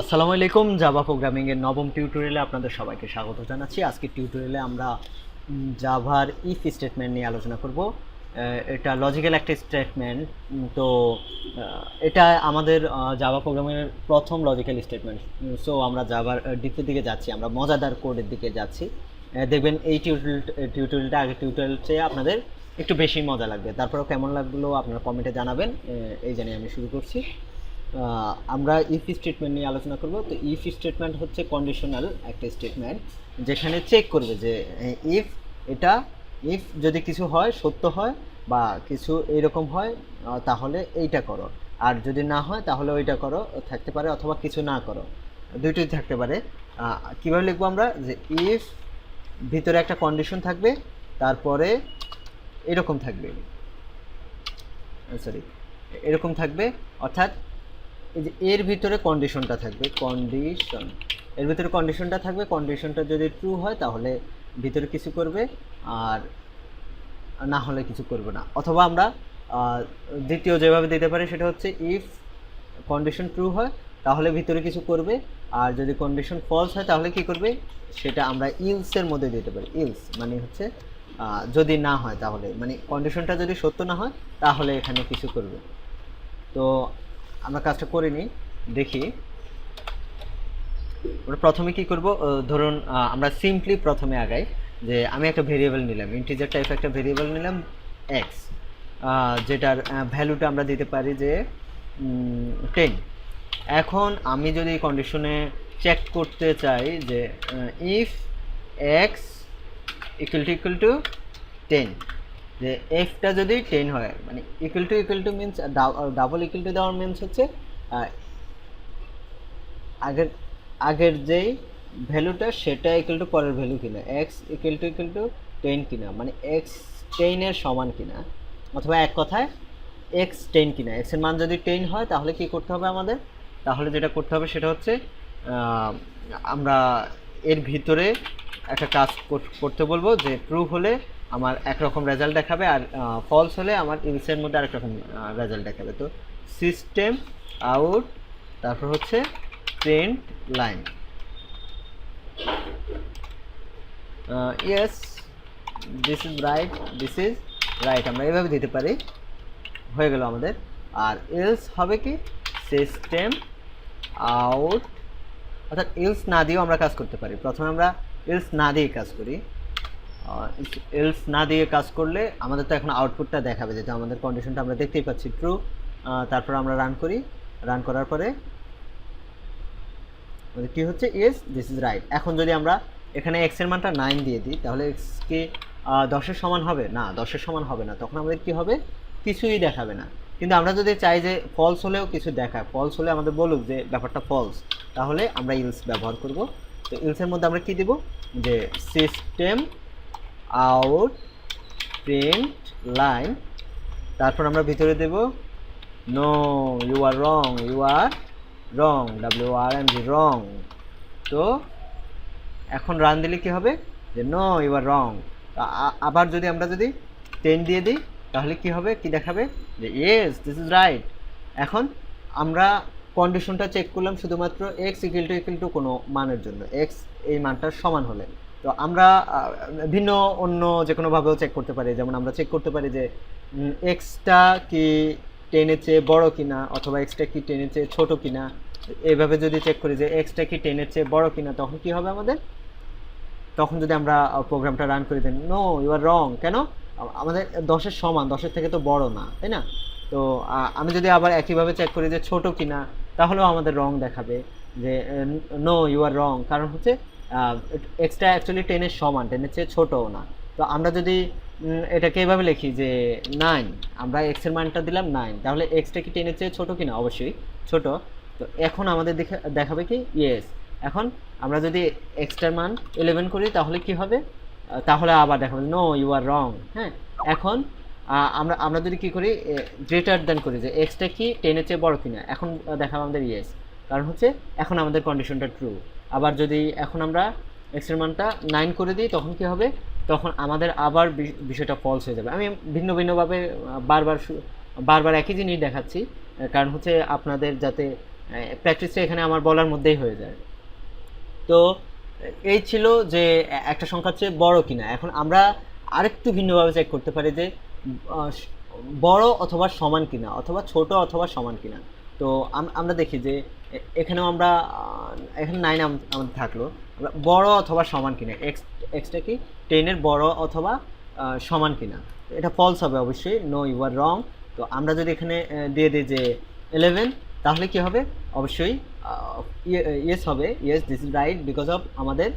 আসসালামু আলাইকুম, Java programming এর নবম টিউটোরিয়ালে আপনাদের সবাইকে স্বাগত জানাচ্ছি। আজকের টিউটোরিয়ালে আমরা জাভার ইফ স্টেটমেন্ট নিয়ে আলোচনা করব। এটা লজিক্যাল একটা স্টেটমেন্ট তো এটা আমাদের জাভা প্রোগ্রামের প্রথম লজিক্যাল স্টেটমেন্ট সো আমরা জাভার ডিপের দিকে যাচ্ছি, আমরা মজাদার কোডের দিকে যাচ্ছি। দেখবেন এই টিউটোরিয়াল টিউটোরিয়ালটা আগের টিউটোরিয়াল চেয়ে আপনাদের একটু বেশি মজা লাগবে। তারপরেও কেমন লাগল আপনারা কমেন্টে জানাবেন। এই জানিয়ে আমি শুরু করছি। আমরা ইফ স্টেটমেন্ট নিয়ে আলোচনা করব। তো ইফ স্টেটমেন্ট হচ্ছে কন্ডিশনাল একটা স্টেটমেন্ট যেখানে চেক করবে যে ইফ এটা ইফ যদি কিছু হয়, সত্য হয় বা কিছু এইরকম হয় তাহলে এইটা করো। আর যদি না হয়, তাহলে ওইটা করো, থাকতে পারে অথবা কিছু না করো। দুইটোই থাকতে পারে। কীভাবে লিখব আমরা? যে ইফ ভিতরে একটা কন্ডিশন থাকবে, তারপরে এরকম থাকবে। সরি এরকম থাকবে, অর্থাৎ এই যে এর ভিতরে কন্ডিশনটা থাকবে কন্ডিশন এর ভিতরে কন্ডিশনটা থাকবে কন্ডিশনটা যদি ট্রু হয়, তাহলে ভিতরে কিছু করবে আর না হলে কিছু করবে না। অথবা আমরা দ্বিতীয় যেভাবে দিতে পারি সেটা হচ্ছে ইফ কন্ডিশন ট্রু হয়, তাহলে ভিতরে কিছু করবে। আর যদি কন্ডিশন ফলস হয়, তাহলে কি করবে? সেটা আমরা ইলসের মধ্যে দিতে পারি। ইলস মানে হচ্ছে যদি না হয় তাহলে। মানে কন্ডিশনটা যদি সত্য না হয়, তাহলে এখানে কিছু করবে। তো আমরা কাজটা করে নিই, দেখি। আমরা প্রথমে কি করব? ধরুন আমরা সিম্পলি প্রথমে আগাই যে আমি একটা ভেরিয়েবল নিলাম ইন্টিজার টাইপ একটা ভেরিয়েবল নিলাম এক্স যেটার ভ্যালুটা আমরা দিতে পারি যে টেন এখন আমি যদি কন্ডিশনে চেক করতে চাই যে if X equal to equal to ten যে এফটা যদি টেন হয় মানে equal to equal to means double equal to দেওয়ার মিনস হচ্ছে আগের আগের যেই ভ্যালুটা সেটা ইকুয়াল টু পরের ভ্যালু কিনা X equal to equal to ten কিনা মানে এক্স টেনের সমান কিনা, অথবা এক কথায় এক্স টেন কিনা এক্সের মান যদি টেন হয়, তাহলে কি করতে হবে আমাদের? তাহলে যেটা করতে হবে সেটা হচ্ছে আমরা এর ভিতরে একটা কাজ কর- করতে বলব যে ট্রু হলে আমার একরকম রেজাল্ট দেখাবে আর ফলস হলে আমার ইলসের মধ্যে আরেক রকম রেজাল্ট দেখাবে। তো সিস্টেম আউট তারপর হচ্ছে print line yes this is right this is right আমরা এভাবে দিতে পারি। হয়ে গেল আমাদের। আর এলস হবে কি? সিস্টেম আউট অর্থাৎ এলস না দিয়েও আমরা কাজ করতে পারি। প্রথমে আমরা এলস না দিয়ে কাজ করি। এলস না দিয়ে কাজ করলে আমাদের তো এখন আউটপুটটা দেখাবে যেটা আমাদের কন্ডিশনটা আমরা দেখতেই পাচ্ছি ট্রু তারপর আমরা রান করি। রান করার পরে আমাদের কি হচ্ছে? ইয়েস দিস ইজ রাইট এখন যদি আমরা এখানে এক্সের মানটা নাইন দিয়ে দিই, তাহলে এক্স কি দশের সমান হবে? না দশের সমান হবে না। তখন আমাদের কি হবে? কিছুই দেখাবে না। কিন্তু আমরা যদি চাই যে ফলস হলেও কিছু দেখায় ফলস হলে আমাদের বলুক যে ব্যাপারটা ফলস তাহলে আমরা ইলস ব্যবহার করব। তো ইলসের মধ্যে আমরা কি দিব? যে সিস্টেম আউট প্রিন্ট লাইন তারপর আমরা ভিতরে দেব no you are wrong you are wrong W R M G wrong তো এখন রান দিলে কি হবে? যে নো ইউ আর রং আবার যদি আমরা যদি টেন দিয়ে দিই, তাহলে কি হবে? কি দেখাবে? যে ইয়েস দিস ইজ রাইট এখন আমরা কন্ডিশনটা চেক করলাম শুধুমাত্র X equal to equal to কোনো মানের জন্য। এক্স এই মানটার সমান হলে। তো আমরা ভিন্ন অন্য যে কোনোভাবেও চেক করতে পারি। যেমন আমরা চেক করতে পারি যে এক্সটা কি টেনের চেয়ে বড় কিনা অথবা এক্সটা কি টেনের চেয়ে ছোট কিনা। এইভাবে যদি চেক করি যে এক্সটা কি টেনের চেয়ে বড় কিনা, তখন কি হবে আমাদের? তখন যদি আমরা প্রোগ্রামটা রান করে দেন নো ইউ আর রং কেন? আমাদের দশের সমান, দশের থেকে তো বড় না, তাই না? তো আমি যদি আবার একইভাবে চেক করি যে, ছোট কিনা, তাহলেও আমাদের রং দেখাবে যে নো ইউ আর রং কারণ হচ্ছে এক্সট্রা অ্যাকচুয়ালি টেনের সমান টেনের চেয়ে ছোটও না। তো আমরা যদি এটাকে এভাবে লিখি যে নাইন আমরা এক্সের মানটা দিলাম নাইন তাহলে এক্সটা কি টেনের চেয়ে ছোট কিনা? অবশ্যই ছোট। তো এখন আমাদের দেখে, দেখাবে কি? ইয়েস এখন আমরা যদি এক্সটার মান ইলেভেন করি, তাহলে কি হবে? তাহলে আবার দেখাবে নো ইউ আর রং হ্যাঁ? এখন আমরা আমরা যদি কি করি? গ্রেটার দেন করি যে এক্সটা কি টেনের চেয়ে বড় কিনা? এখন দেখাবে আমাদের ইয়েস কারণ হচ্ছে এখন আমাদের কন্ডিশনটা ট্রু আবার যদি এখন আমরা এক্সের মানটা নাইন করে দিই, তখন কি হবে? তখন আমাদের আবার বিষয়টা ফলস হয়ে যাবে। আমি ভিন্ন ভিন্নভাবে বারবার বারবার একই জিনিস দেখাচ্ছি কারণ হচ্ছে আপনাদের যাতে প্র্যাকটিসটা এখানে আমার বলার মধ্যেই হয়ে যায়। তো, এই ছিল যে একটা সংখ্যার চেয়ে বড় কিনা। এখন আমরা আরেকটু ভিন্নভাবে চেক করতে পারি যে বড় অথবা সমান কিনা, অথবা ছোট অথবা সমান কিনা। তো আমরা দেখি যে এখানেও আমরা এখানে নাইন আমাদের থাকল। বড় অথবা সমান কিনা? এক্স এক্সটা কি? টেনের বড় অথবা সমান কিনা? এটা ফলস হবে অবশ্যই নো ইউ আর রং তো আমরা যদি এখানে দিয়ে দিই যে ইলেভেন তাহলে কি হবে? অবশ্যই ইয়েস হবে। Yes this is right because of আমাদের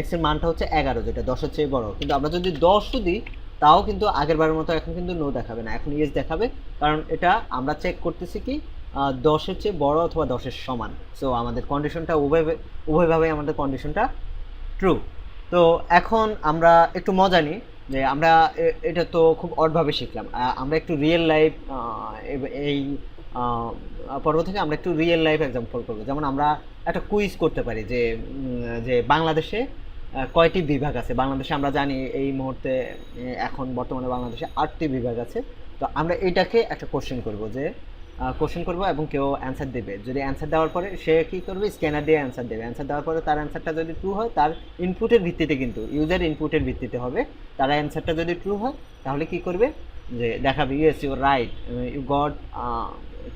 এক্সের মানটা হচ্ছে এগারো, যেটা দশের চেয়ে বড়। কিন্তু আমরা যদি দশও দিই, তাও কিন্তু আগের বারের মতো এখন কিন্তু নো দেখাবে না। এখন ইয়েস দেখাবে। কারণ এটা আমরা চেক করতেছি কি? দশের চেয়ে বড় অথবা দশের সমান। সো আমাদের কন্ডিশনটা উভয় উভয়ভাবে আমাদের কন্ডিশনটা ট্রু তো এখন আমরা একটু মজা নিই, যে আমরা এটা তো খুব অডভাবে শিখলাম। আমরা একটু রিয়েল লাইফ এই পর্ব থেকে আমরা একটু রিয়েল লাইফ এক্সাম্পল করব। যেমন আমরা একটা কুইজ করতে পারি যে যে বাংলাদেশে কয়টি বিভাগ আছে? বাংলাদেশে আমরা জানি এই মুহূর্তে এখন বর্তমানে বাংলাদেশে আটটি বিভাগ আছে। তো আমরা এটাকে একটা কোশ্চেন করব যে কোশ্চেন করব এবং কেউ অ্যান্সার দেবে। যদি অ্যান্সার দেওয়ার পরে সে কী করবে? স্ক্যানার দিয়ে অ্যান্সার দেবে। অ্যান্সার দেওয়ার পরে তার অ্যান্সারটা যদি ট্রু হয়, তার ইনপুটের ভিত্তিতে কিন্তু ইউজার ইনপুটের ভিত্তিতে হবে। তার অ্যান্সারটা যদি ট্রু হয়, তাহলে কি করবে? যে দেখাবে yes you right you got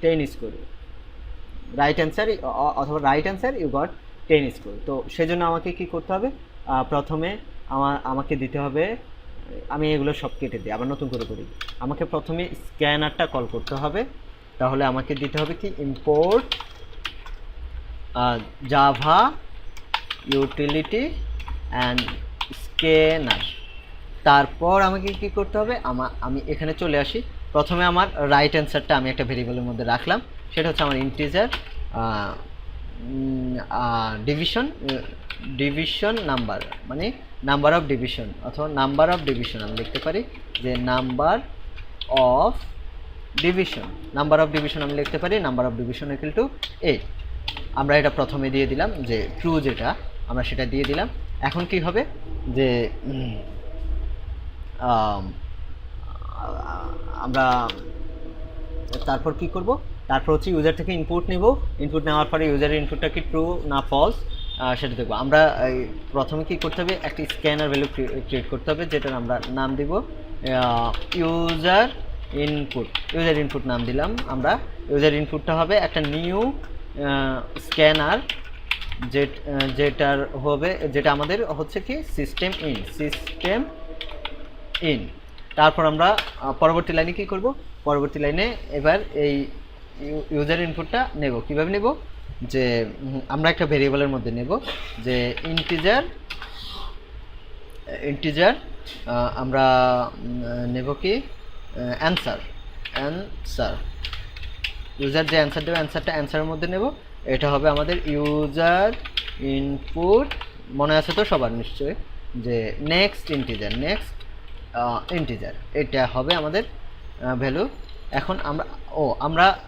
ten score right answer অথবা right answer you got ten score তো সেজন্য আমাকে কি করতে হবে? প্রথমে আমার, আমাকে দিতে হবে, আমি এগুলো সব কেটে দিই, আবার নতুন করে করি। আমাকে প্রথমে স্ক্যানারটা কল করতে হবে। তাহলে আমাকে দিতে হবে কি? Import Java utility and scanner তারপর আমাকে কি করতে হবে? আমা, আমি এখানে চলে আসি। প্রথমে আমার রাইট অ্যান্সারটা আমি একটা ভেরিয়েবলের মধ্যে রাখলাম। সেটা হচ্ছে আমার ইন্টিজার ডিভিশন ডিভিশন নাম্বার মানে নাম্বার অফ ডিভিশন অথবা নাম্বার অফ ডিভিশন আমি লিখতে পারি। যে number of division number of division আমি লিখতে পারি number of division equal to এ আমরা এটা প্রথমে দিয়ে দিলাম যে ট্রু যেটা, আমরা সেটা দিয়ে দিলাম। এখন কি হবে? যে আমরা তারপর কি করব? তারপর হচ্ছে ইউজার থেকে ইনপুট নেব। ইনপুট নেওয়ার পরে ইউজারের ইনপুটটা কি ট্রু না ফলস সেটা দেখব। আমরা প্রথমে কি করতে হবে? একটি স্ক্যানার ভ্যালু ক্রিয়েট করতে হবে, যেটার আমরা নাম দিব ইউজার ইনপুট ইউজার ইনপুট নাম দিলাম আমরা। ইউজার ইনপুটটা হবে একটা নিউ স্ক্যানার যেটার হবে, যেটা আমাদের হচ্ছে কি সিস্টেম ইন সিস্টেম ইন তারপর আমরা পরবর্তী লাইনে কি করব? পরবর্তী লাইনে এবার এই ইউজার ইনপুটটা নেব। কীভাবে নেব? যে আমরা একটা ভেরিয়েবলের মধ্যে নেব, যে ইন্টিজার ইন্টিজার আমরা নেব কি? অ্যান্সার অ্যান্সার ইউজার যে অ্যান্সার দেবে অ্যান্সারটা অ্যান্সারের মধ্যে নেব। এটা হবে আমাদের ইউজার ইনপুট মনে আছে তো সবার নিশ্চয়ই? যে নেক্সট ইন্টিজার নেক্সট ইন্টিজার এটা হবে আমাদের ভ্যালু এখন আমরা, ও, আমরা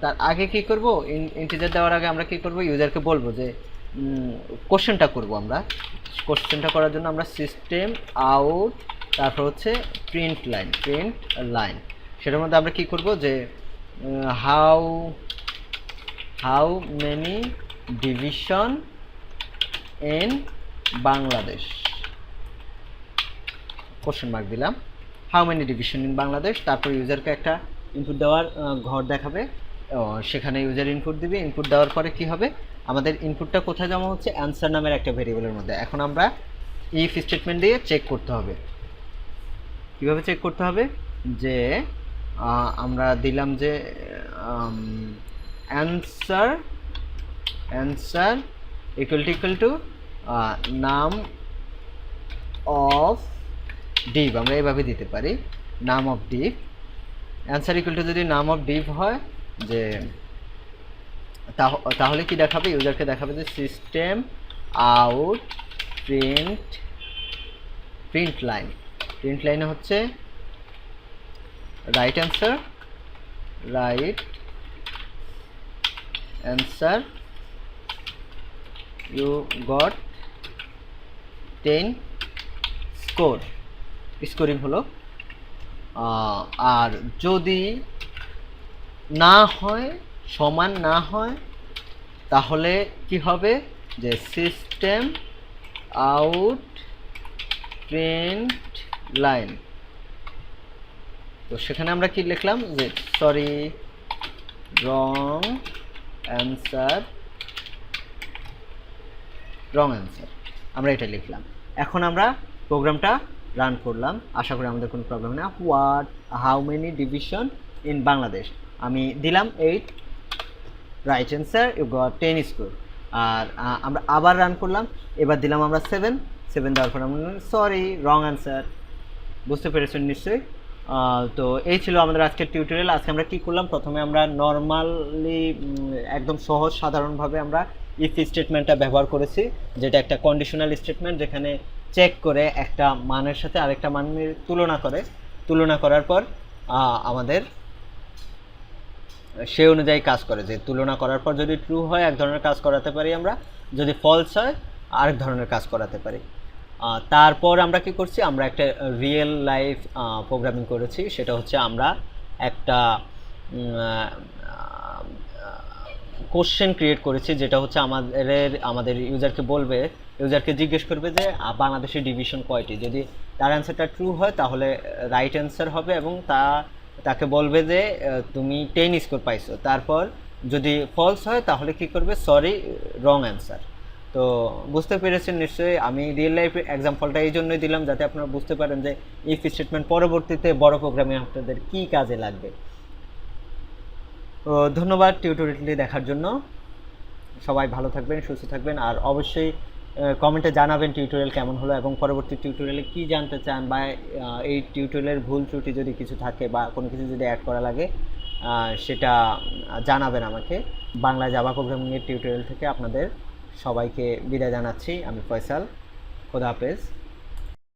তার আগে কি করব? ইন্টিজার দেওয়ার আগে আমরা কি করব? ইউজারকে বলব যে কোশ্চেনটা করব আমরা। কোশ্চেনটা করার জন্য আমরা সিস্টেম আউট তারপর হচ্ছে প্রিন্ট লাইন প্রিন্ট লাইন সেটার মধ্যে আমরা কি করব যে how how many division in Bangladesh question mark দিলাম। How many division in Bangladesh তারপর ইউজারকে একটা ইনপুট দেওয়ার ঘর দেখাবে। সেখানে ইউজার ইনপুট দিবে। ইনপুট দেওয়ার পরে কি হবে? আমাদের ইনপুটটা কোথায় জমা হচ্ছে? অ্যান্সার নামের একটা ভেরিয়েবলের মধ্যে। এখন আমরা ইফ স্টেটমেন্ট দিয়ে চেক করতে হবে। কীভাবে চেক করতে হবে? যে আমরা দিলাম যে answer answer equal to equal to num of div আমরা এভাবে দিতে পারি num of div answer equal to যদি নাম অফ ডিভ হয়, যে, তাহ- তাহলে কি দেখাবে? ইউজারকে দেখাবে যে system out print print line print লাইনে হচ্ছে right answer right answer you got ten score scoring হলো আর যদি না হয়, সমান না হয়, তাহলে কি হবে? যে সিস্টেম আউট প্রিন্ট লাইন। তো সেখানে আমরা কি লিখলাম? যে sorry wrong answer wrong answer আমরা এটা লিখলাম। এখন আমরা প্রোগ্রামটা রান করলাম। আশা করি আমাদের কোনো প্রবলেম না। What how many division in Bangladesh আমি দিলাম eight right answer you got ten score আর আমরা আবার রান করলাম। এবার দিলাম আমরা সেভেন সেভেন দেওয়ার পর আমরা সরি রং অ্যান্সার বুঝতে পেরেছেন নিশ্চয়ই। তো এই ছিল আমাদের আজকের টিউটোরিয়াল আজকে আমরা কি করলাম? প্রথমে আমরা নর্মালি একদম সহজ, সাধারণভাবে আমরা ইফ স্টেটমেন্টটা ব্যবহার করেছি, যেটা একটা কন্ডিশনাল স্টেটমেন্ট যেখানে চেক করে একটা মানের সাথে আরেকটা মানের তুলনা করে। তুলনা করার পর আমাদের সে অনুযায়ী কাজ করে। যে তুলনা করার পর যদি ট্রু হয়, এক ধরনের কাজ করাতে পারি আমরা। যদি ফলস হয়, আরেক ধরনের কাজ করাতে পারি। তারপর আমরা কি করছি? আমরা একটা রিয়েল লাইফ প্রোগ্রামিং করেছি। সেটা হচ্ছে আমরা একটা কোশ্চেন ক্রিয়েট করেছি, যেটা হচ্ছে আমাদের আমাদের ইউজারকে বলবে ইউজারকে জিজ্ঞেস করবে যে বাংলাদেশের ডিভিশন কয়টি? যদি তার অ্যান্সারটা ট্রু হয়, তাহলে রাইট অ্যান্সার হবে এবং তা, তাকে বলবে যে তুমি টেন স্কোর পাইছো। তারপর যদি ফলস হয়, তাহলে কি করবে? সরি রং অ্যান্সার তো বুঝতে পেরেছেন নিশ্চয়ই। আমি রিয়েল লাইফ এক্সাম্পলটা এই জন্যই দিলাম যাতে আপনারা বুঝতে পারেন যে ইফ স্টেটমেন্ট পরবর্তীতে বড় প্রোগ্রামে আপনাদের কী কাজে লাগবে। তো ধন্যবাদ টিউটোরিয়ালটি দেখার জন্য। সবাই ভালো থাকবেন, সুস্থ থাকবেন, আর অবশ্যই কমেন্টে জানাবেন টিউটোরিয়াল কেমন হলো এবং পরবর্তী টিউটোরিয়ালে কি জানতে চান বা এই টিউটোরিয়ালের ভুল ত্রুটি যদি কিছু থাকে বা কোনো কিছু যদি অ্যাড করা লাগে সেটা জানাবেন আমাকে। বাংলা জাভা প্রোগ্রামিংয়ের টিউটোরিয়াল থেকে আপনাদের সবাইকে বিদায় জানাচ্ছি আমি ফয়সাল খোদা হাফেজ।